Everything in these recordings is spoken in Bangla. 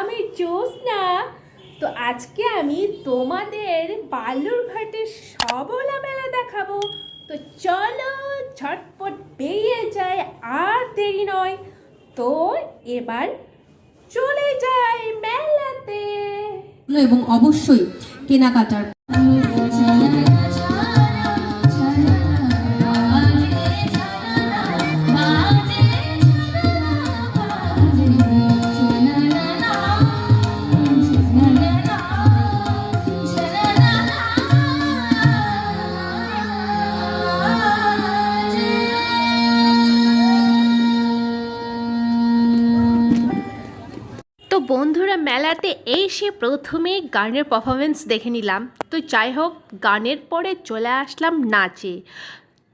আমি না। তো আজকে আমি তোমাদের বালুরঘাটের সবলা মেলা দেখাবো। তো চলো ঝটপট বেরিয়ে যায় আর দেরি নয়। তো এবার চলে যাই মেলাতে। এবং অবশ্যই কেনাকাটার বন্ধুরা মেলাতে এসে প্রথমে গানের পারফরমেন্স দেখে নিলাম। তো যাই হোক, গানের পরে চলে আসলাম নাচে।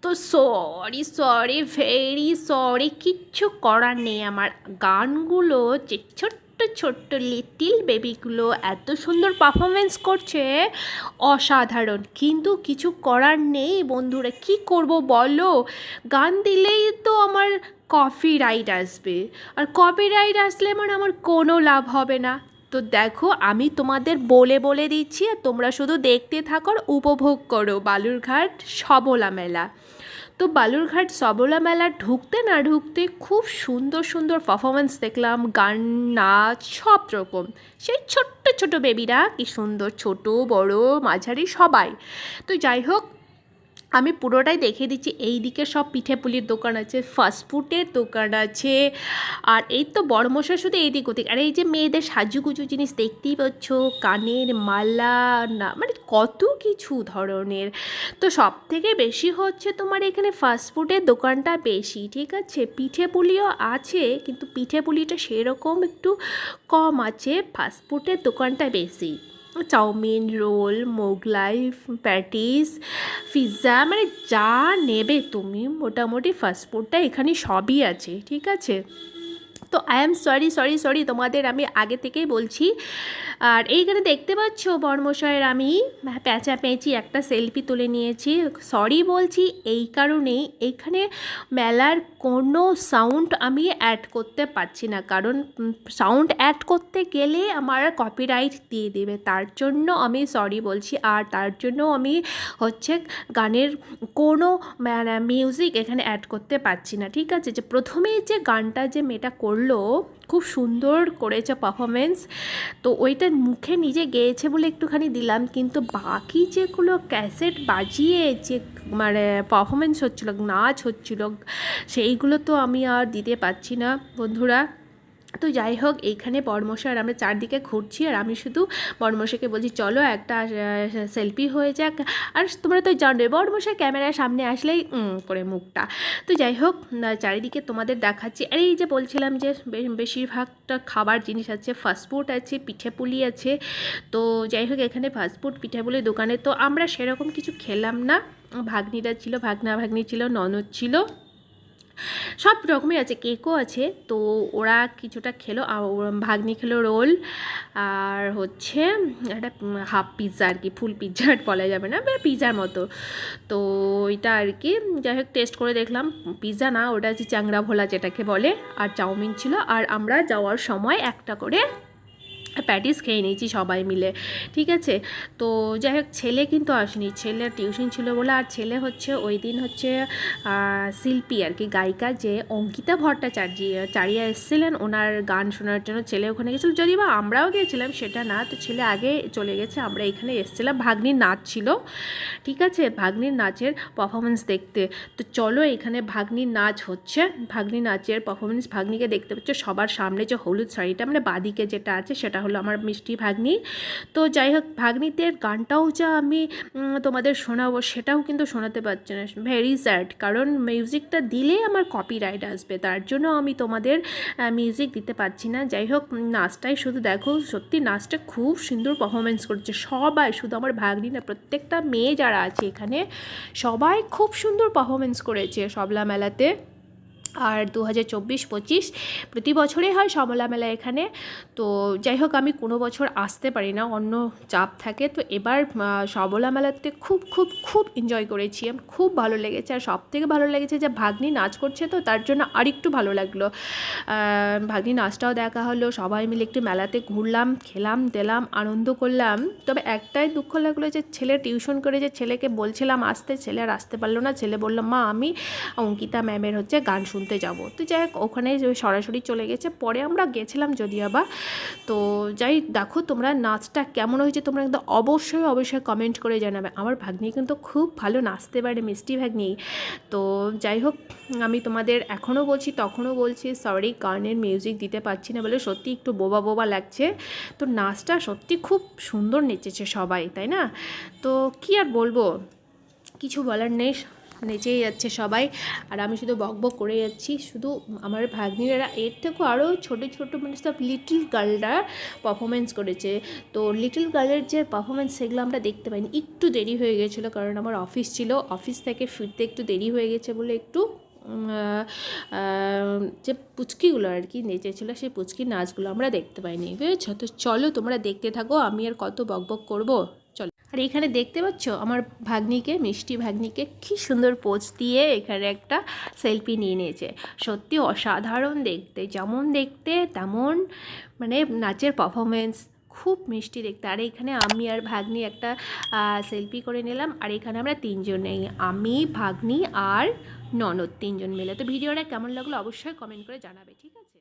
তো সরি সরি ভেরি সরি কিচ্ছু করার নেই আমার। গানগুলো যে ছোট্ট ছোট্ট লিটিল বেবিগুলো এত সুন্দর পারফরমেন্স করছে, অসাধারণ। কিন্তু কিছু করার নেই বন্ধুরা, কি করব বলো? গান দিলেই তো আমার কপি রাইট আসবে। আর কপি রাইট আসলে মানে আমার কোনো লাভ হবে না। তো দেখো, আমি তোমাদের বলে বলে দিচ্ছি, আর তোমরা শুধু দেখতে থাকো উপভোগ করো বালুরঘাট সবলা মেলা। তো বালুরঘাট সবলা মেলা ঢুকতে না ঢুকতে খুব সুন্দর সুন্দর পারফরমেন্স দেখলাম, গান, নাচ, সব রকম। সেই ছোট্ট ছোট বেবিরা কি সুন্দর ছোট, বড়, মাঝারি, সবাই। তো যাই হোক আমি পুরোটাই দেখিয়ে দিচ্ছি। এই দিকে সব পিঠে পুলির দোকান আছে ফাস্টফুডের দোকান আছে, আর এই তো বড় মশা শুধু এই দিক ওদিক। আর এই যে মেয়েদের সাজুগুজু জিনিস দেখতেই পাচ্ছ, কানের মালা, না মানে কত কিছু ধরনের। তো সব থেকে বেশি হচ্ছে তোমার এখানে ফাস্টফুডের দোকানটা বেশি, ঠিক আছে? পিঠে পুলিও আছে, কিন্তু পিঠে পুলিটা সেরকম একটু কম আছে ফাস্টফুডের দোকানটা বেশি। Chowmein, roll, Mughlai, patties, pizza মানে যা নেবে তুমি, মোটামুটি ফাস্টফুডটা এখানে সবই আছে, ঠিক আছে? তো I am sorry sorry sorry তোমাদের আমি আগে থেকেই বলছি। আর এইখানে দেখতে পাচ্ছ বর্মশয়ের আমি প্যাঁচা পেঁচি একটা সেলফি তুলে নিয়েছি। সরি বলছি, এই কারণেই এইখানে মেলার কোনো সাউন্ড আমি অ্যাড করতে পারছি না। কারণ সাউন্ড অ্যাড করতে গেলে আমার কপিরাইট দিয়ে দেবে। তার জন্য আমি সরি বলছি। আর তার জন্য আমি হচ্ছে গানের কোনো মিউজিক এখানে অ্যাড করতে পারছি না। ঠিক আছে? যে প্রথমেই যে গানটা যে মেয়েটা করল, খুব সুন্দর করেছে পারফরমেন্স তো ওইটা মুখে নিজে গেয়েছে বলে একটুখানি দিলাম, কিন্তু বাকি যেগুলো ক্যাসেট বাজিয়ে যে মানে পারফরমেন্স হচ্ছিল, নাচ হচ্ছিল, সেইগুলো তো আমি আর দিতে পারছি না, বন্ধুরা। তো যাই হোক এইখানে বর্মশা আর আমরা চারদিকে ঘুরছি আর আমি শুধু বর্মশাকে বলছি, চলো একটা সেলফি হয়ে যাক। আর তোমরা তো জানবে বর্মশা ক্যামেরার সামনে আসলেই করে মুখটা। তো যাই হোক চারিদিকে তোমাদের দেখাচ্ছি। আর এই যে বলছিলাম যে বেশিরভাগটা খাবার জিনিস আছে ফাস্টফুড আছে পিঠেপুলি আছে। তো যাই হোক এখানে ফাস্টফুড পিঠে পুলি দোকানে। তো আমরা সেরকম কিছু খেলাম না। ভাগ্নিরা ছিল ভাগনা ভাগ্নি ছিল, ননদ ছিল। সব রকমের আছে, কেকও আছে। তো ওরা কিছুটা খেলো ভাগ্নি খেলো রোল। আর হচ্ছে একটা হাফ পিৎজা আর কি, ফুল পিৎজা বলা যাবে না পিৎজার মতো। তো এটা আর কি, যাই হোক টেস্ট করে দেখলাম। পিৎজা না, ওটা হচ্ছে চ্যাংড়া ভোলা যেটাকে বলে, আর চাউমিন ছিল। আর আমরা যাওয়ার সময় একটা করে প্যাটিস খেয়ে নিয়েছি সবাই মিলে, ঠিক আছে? তো যাই হোক, ছেলে কিন্তু আসেনি, ছেলের টিউশন ছিল বলে, আর ছেলে হচ্ছে ওই দিন হচ্ছে শিল্পী আর কি, গায়িকা যে অঙ্কিতা ভট্টাচার্য চারিয়া এসেছিলেন, ওনার গান শোনার জন্য ছেলে ওখানে গেছিল। যদি বা আমরাও গিয়েছিলাম, সেটা না, তো ছেলে আগে চলে গেছে, আমরা এখানে এসেছিলাম, ভাগ্নির নাচ ছিল, ঠিক আছে? ভাগ্নির নাচের পারফরমেন্স দেখতে। তো চলো এখানে ভাগ্নির নাচ হচ্ছে ভাগ্নি নাচের পারফরমেন্স ভাগ্নিকে দেখতে পাচ্ছ, সবার সামনে যে হলুদ শাড়িটা মানে বাদিকে যেটা আছে, সেটা হলো আমার মিষ্টি ভাগ্নি। তো যাই হোক, ভাগ্নিদের গানটাও যা আমি তোমাদের শোনাবো সেটাও কিন্তু শোনাতে পারছি না। ভেরি স্যাড কারণ মিউজিকটা দিলে আমার কপিরাইট আসবে, তার জন্য আমি তোমাদের মিউজিক দিতে পারছি না। যাই হোক নাচটাই শুধু দেখো, সত্যি নাচটা খুব সুন্দর পারফরমেন্স করছে। সবাই, শুধু আমার ভাগ্নি না, প্রত্যেকটা মেয়ে যারা আছে এখানে, সবাই খুব সুন্দর পারফরমেন্স করেছে সবলা মেলাতে আর দু হাজার চব্বিশ পঁচিশ প্রতি বছরই হয় সমলা মেলা এখানে। তো যাই হোক, আমি কোনো বছর আসতে পারি না, অন্য চাপ থাকে। তো এবার সবলা মেলাতে খুব খুব খুব এনজয় করেছি। খুব ভালো লেগেছে। আর সব থেকে ভালো লেগেছে যে ভাগ্নি নাচ করছে তো, তার জন্য আরেকটু ভালো লাগল। ভাগ্নি নাচটাও দেখা হলো। সবাই মিলে একটু মেলাতে ঘুরলাম, খেলাম, দিলাম, আনন্দ করলাম। তবে একটাই দুঃখ লাগল যে ছেলে টিউশন করে যে ছেলেকে বলছিলাম, আসতে ছেলে আর আসতে পারল না। ছেলে বলল, মা, আমি অঙ্কিতা ম্যামের হচ্ছে গান শুনতে যাব। তো যাই হোক, ওখানে সরাসরি চলে গেছে। পরে আমরা গেছিলাম যদিও বা। তো যাই দেখো তোমরা নাচটা কেমন হয়েছে, তোমরা কিন্তু অবশ্যই অবশ্যই কমেন্ট করে জানাবে। আমার ভাগ্নি কিন্তু খুব ভালো নাচতে পারে, মিষ্টি ভাগ্নি। তো যাই হোক, আমি তোমাদের এখনও বলছি, তখনও বলছি সরি গানের মিউজিক দিতে পারছি না বলে সত্যি একটু বোবা বোবা লাগছে। তো নাচটা সত্যি খুব সুন্দর নেচেছে সবাই, তাই না? তো কি আর বলব? কিছু বলার নেই। নেচেই যাচ্ছে সবাই। আর আমি শুধু বক বক করে যাচ্ছি। শুধু আমার ভাগ্নিরা, এর থেকেও আরও ছোটো ছোটো মানে সব লিটল গার্লরা পারফরমেন্স করেছে। তো লিটল গার্লের যে পারফরমেন্স সেগুলো আমরা দেখতে পাইনি। একটু দেরি হয়ে গেছিল কারণ আমার অফিস ছিল। অফিস থেকে ফিরতে একটু দেরি হয়ে গেছে বলে একটু যে পুচকিগুলো আর কি নেচেছিলো, সেই পুচকির নাচগুলো আমরা দেখতে পাইনি। বুঝেছ? তো চলো তোমরা দেখতে থাকো। আমি আর কত বক বক করব? চলো। আর এখানে দেখতে পাচ্ছ আমার ভাগ্নিকে, মিষ্টি ভাগ্নিকে কি সুন্দর পোজ দিয়ে এখানে একটা সেলফি নিয়ে নিয়েছে। সত্যি অসাধারণ দেখতে, যেমন দেখতে তেমন মানে নাচের পারফরমেন্স খুব মিষ্টি দেখতে। আর এখানে আমি আর ভাগ্নি একটা সেলফি করে নিলাম। আর এখানে আমরা তিনজন নেই আমি, ভাগ্নি আর ননদ তিনজন মিলে। তো ভিডিওটা কেমন লাগল অবশ্যই কমেন্ট করে জানাবে, ঠিক আছে?